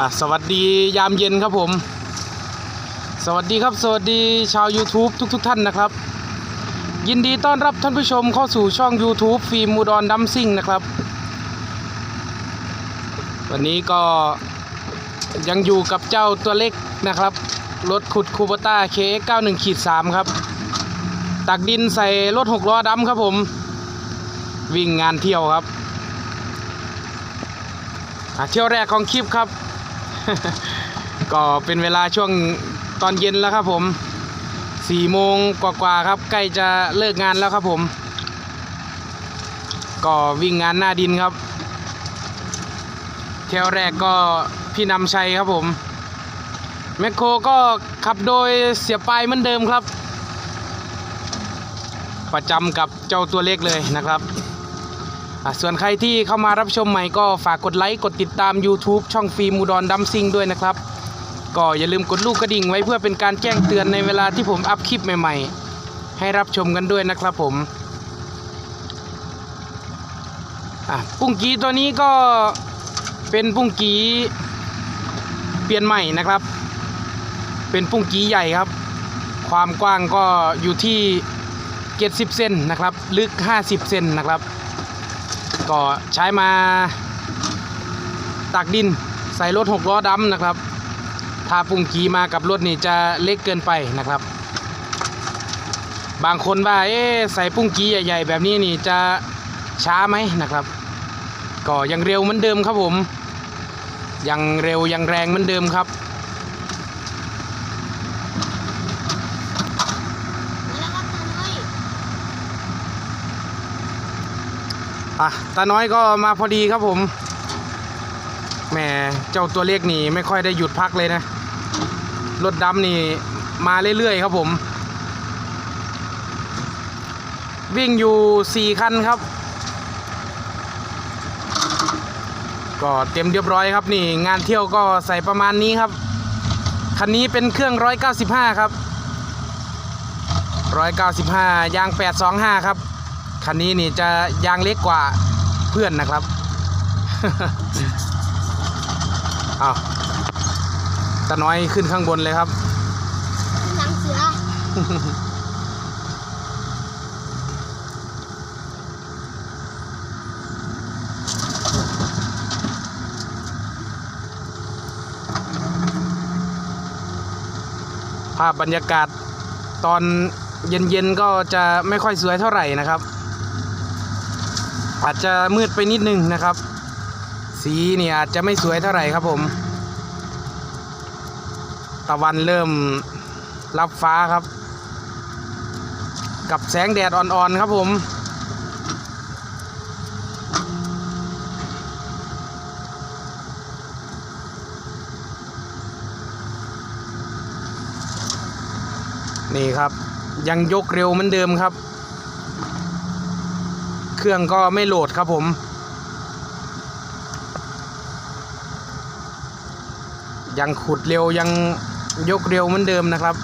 อะสวัสดียามเย็นครับผม สวัสดีครับ สวัสดีชาว YouTube ทุกๆทท่านนะครับ ยินดีต้อนรับท่านผู้ชมเข้าสู่ช่อง YouTube ฟิล์มมูดอนดัมซิ่งนะครับ วันนี้ก็ยังอยู่กับเจ้าตัวเล็กนะครับ รถขุดคูบต้า KX91 ขีด3ครับ ตักดินใส่รถหกล้อดำครับผม วิ่งงานเที่ยวครับเที่ยวแรกของคลิปครับ ก็เป็นเวลาช่วงตอนเย็นแล้วครับผมสี่โมงกว่าๆครับ ใกล้จะเลิกงานแล้วครับผม ก็วิ่งงานหน้าดินครับเที่ยวแรกก็พี่นำชัยครับผมแมคโครก็ขับโดยเสียปลายเหมือนเดิมครับ ประจำกับเจ้าตัวเล็กเลยนะครับ ส่วนใครที่เข้ามารับชมใหม่ก็ฝากกดไลค์กดติดตาม YouTube ช่องฟิล์มูดอนดัมซิงด้วยนะครับ ก็อย่าลืมกดลูกกระดิ่งไว้เพื่อเป็นการแจ้งเตือนในเวลาที่ผมอัพคลิปใหม่ๆ ให้รับชมกันด้วยนะครับผมอะปุ้งกีตัวนี้ก็เป็นปุ้งกีเปลี่ยนใหม่นะครับ เป็นปุ้งกีใหญ่ครับ ความกว้างก็อยู่ที่ 70 เซนนะครับ ลึก 50 เซนนะครับ ก็ใช้มาตักดินใส่รถหกล้อดำนะครับ ถ้าปุ้งกีมากับรถนี่จะเล็กเกินไปนะครับ บางคนว่าเอ๊ใส่ปุ้งกีใหญ่ๆ แบบนี้นี่จะช้าไหมนะครับ ก็ยังเร็วเหมือนเดิมครับผม ยังเร็วยังแรงเหมือนเดิมครับ แล้วก็ตัวน้อย อะตาน้อยก็มาพอดีครับผมแหมเจ้าตัวเล็กนี่ไม่ค่อยได้หยุดพักเลยนะ รถดำนี่มาเรื่อยๆครับผม วิ่งอยู่ 4 คันครับ ก็เต็มเรียบร้อยครับนี่ งานเที่ยวก็ใส่ประมาณนี้ครับ คันนี้เป็นเครื่อง 195 ครับ 195 ยาง 825 ครับ คันนี้นี่จะยางเล็กกว่าเพื่อนนะครับอ้าวตาน้อยขึ้นข้างบนเลยครับขึ้นหลังเสือภาพบรรยากาศตอนเย็นๆก็จะไม่ค่อยสวยเท่าไหร่นะครับ อาจจะมืดไปนิดนึงนะครับ สีเนี่ยอาจจะไม่สวยเท่าไหร่ครับผม ตะวันเริ่มรับฟ้าครับ กับแสงแดดอ่อนๆครับผมนี่ครับยังยกเร็วเหมือนเดิมครับ รื่องก็ไม่โหลดครับผม ยังขุดเร็วยังยกเร็วเหมือนเดิมนะครับ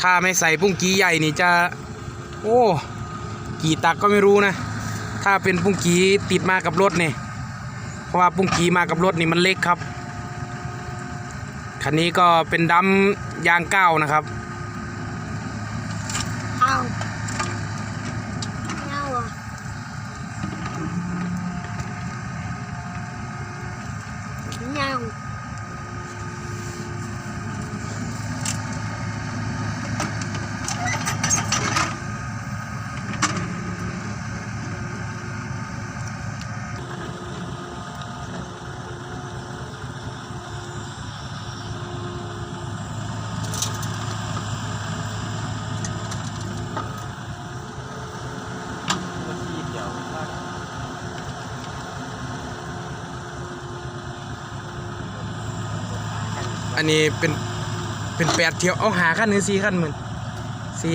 ถ้าไม่ใส่ปุ้งกีใหญ่นี่จะ โอ้กี่ตักก็ไม่รู้นะ ถ้าเป็นปุ้งกีติดมากับรถนี่เพราะว่าปุ้งกีมากับรถนี่มันเล็กครับ คันนี้ก็เป็นดัมยางเก้านะครับ เอาไม่เอาอะไม่เอา อันนี้เป็นเป็นแปดเที่ยวเอาหาขั้นหรือสี่ขั้นหมื่นสี่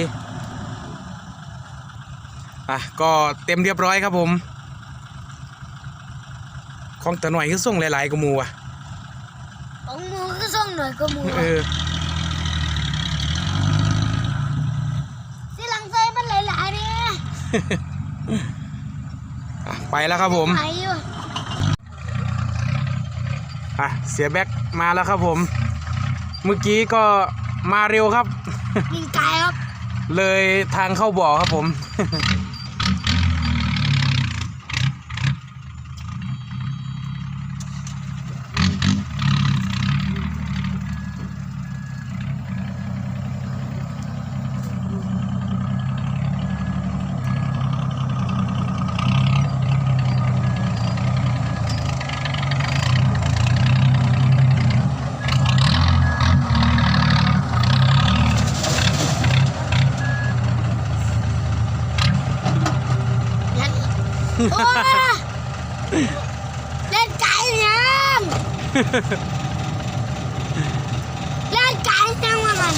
อะก็เต็มเรียบร้อยครับผม ของแต่หน่อยคือส่งหลายๆกับหมูอะของหมูก็ส่งหน่อยก็หมูเออที่หลังใส่มันหลายๆเนี่ยอะไปแล้วครับผมไหนอยู่อะเสียแบ็กมาแล้วครับผม เมื่อกี้ก็มาเร็วครับยิงไกลครับ เลยทางเข้าบ่อครับผม เล่นไก่ยังเล่นไก่ยังวะมัน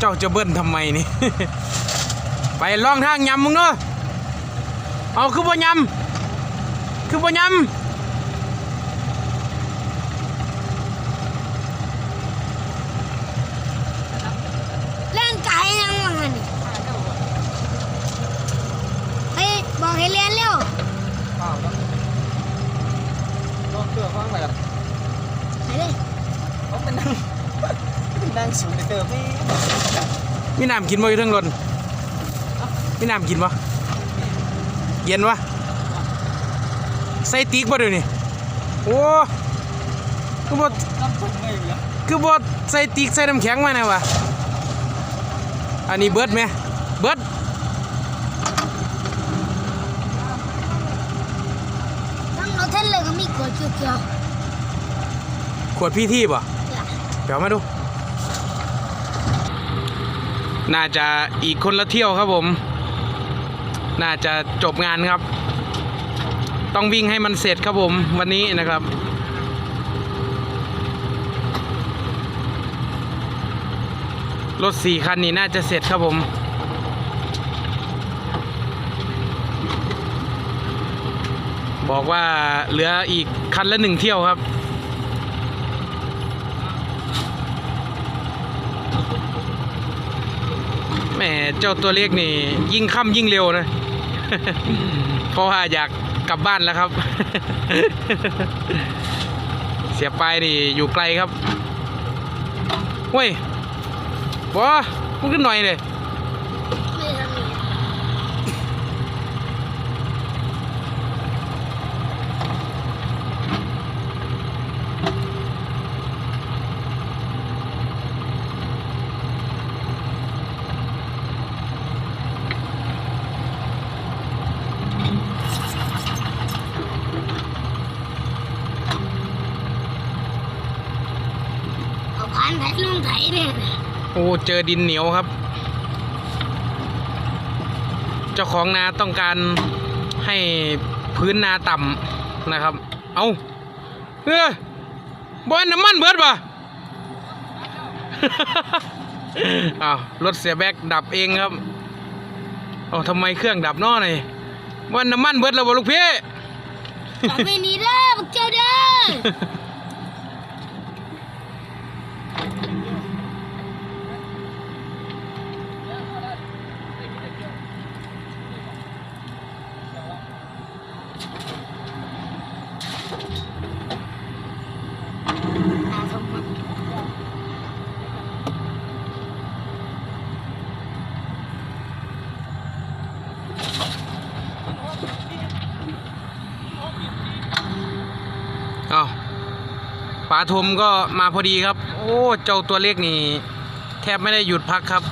เจ้าจะเบิ้ลทำไมนี่ ไปลองทางยำมึงเนาะเอาคือบ่ยำคือบ่ยเล่นไก่ยังวะมันเฮ้ยบอกให้เรียนเร็วเปล่าแล้วลองเกลือฟังไปกันไปเลยเขาเป็นนั่งเป็นนั่งสูงในเติมนี่ำ มีน้ำกินบ่อยู่เทั้งรถมีน้ำกินบ่เย็นวะใส่ติ๊กบ่เดี๋ยวนี้โอ้คือบ่น้ำผึ้งไม่อยู่แล้วคือบ่ใส่ติ๊กใส่น้ำแข็งมาแน่วะอันนี้เบิดไหมเบิดทั้งรถเท่นเลยก็มีกดเกี่ยวขวดพี่ที่บ่ๆเนี่ยเดี๋ยวมาดู น่าจะอีกคนละเที่ยวครับผม น่าจะจบงานครับ ต้องวิ่งให้มันเสร็จครับผมวันนี้นะครับรถสี่คันนี้น่าจะเสร็จครับผม บอกว่าเหลืออีกคันละหนึ่งเที่ยวครับ แหมเจ้าตัวเล็กนี่ยิ่งค่ำยิ่งเร็วนะ เพราะว่าอยากกลับบ้านแล้วครับ เสียปลายนี่อยู่ไกลครับเว้ยบอมึงขึ้นหน่อยเลย ไม่ทำนี่ เอาพันไถลงไถเนี่ย โอ้เจอดินเหนียวครับ เจ้าของนาต้องการให้พื้นนาต่ำนะครับ เอาเออบอนน้ำมันเบิดป่ะอ้าวรถเสียแบกดับเองครับเอาทำไมเครื่องดับน้อหน่อยบอนน้ำมันเบิดแล้วบ่ลูกพี่ต่อไปนี้เด้อบักเจ้าเด้อ อาสมมุติ เอาป๋าทมก็มาพอดีครับ โอ้ เจ้าตัวเล็กนี่ แทบไม่ได้หยุดพักครับ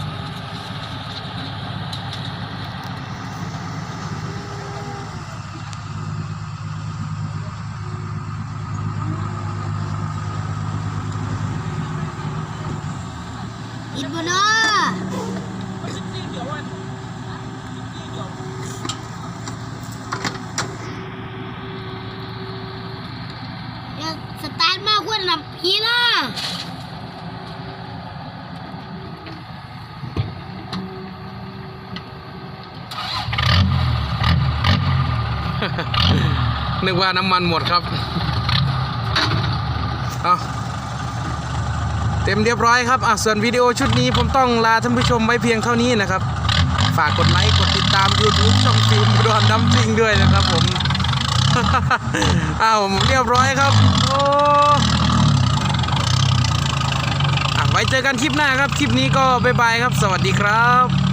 อินบุเนาะเดี๋ยว สตาร์ทมาควรนำพีนะนึกว่าน้ำมันหมดครับ เอาเต็มเรียบร้อยครับ อะ ส่วนวิดีโอชุดนี้ผมต้องลาท่านผู้ชมไว้เพียงเท่านี้นะครับ ฝากกดไลค์ กดติดตาม YouTube ช่องฟิล์มอุดรน้ำซิงด้วยนะครับผม อ้าวเรียบร้อยครับ โอ้ไว้เจอกันคลิปหน้าครับ คลิปนี้ก็บ๊ายบายครับ สวัสดีครับ